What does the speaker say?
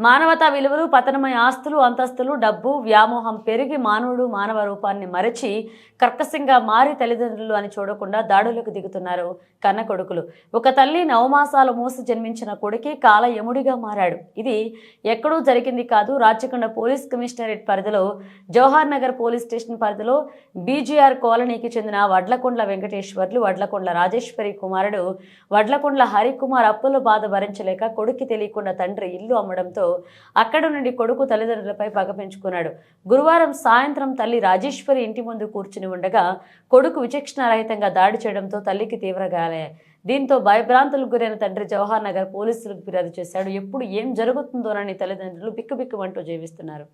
మానవతా విలువలు పతనమై ఆస్తులు అంతస్తులు డబ్బు వ్యామోహం పెరిగి మానవుడు మానవ రూపాన్ని మరచి కర్కశంగా మారి తల్లిదండ్రులు అని చూడకుండా దాడులకు దిగుతున్నారు కన్న కొడుకులు. ఒక తల్లి నవమాసాలు మూసి జన్మించిన కొడుకే కాల యముడిగా మారాడు. ఇది ఎక్కడూ జరిగింది కాదు. రాచకొండ పోలీస్ కమిషనరేట్ పరిధిలో జవహర్ నగర్ పోలీస్ స్టేషన్ పరిధిలో బీజీఆర్ కాలనీకి చెందిన వడ్లకొండ్ల వెంకటేశ్వర్లు వడ్లకొండ్ల రాజేశ్వరి కుమారుడు వడ్లకొండ్ల హరికుమార్ అప్పుల బాధ భరించలేక కొడుక్కి తెలియకుండా తండ్రి ఇల్లు అమ్మడంతో అక్కడ నుండి కొడుకు తల్లిదండ్రులపై పగ పెంచుకున్నాడు. గురువారం సాయంత్రం తల్లి రాజేశ్వరి ఇంటి ముందు కూర్చుని ఉండగా కొడుకు విచక్షణారహితంగా దాడి చేయడంతో తల్లికి తీవ్ర గాయాలయ్యాయి దీంతో భయభ్రాంతులకు గురైన తండ్రి జవహర్ నగర్ పోలీసులకు ఫిర్యాదు చేశాడు. ఎప్పుడు ఏం జరుగుతుందోనని తల్లిదండ్రులు బిక్కుబిక్కుమంటూ జీవిస్తున్నారు.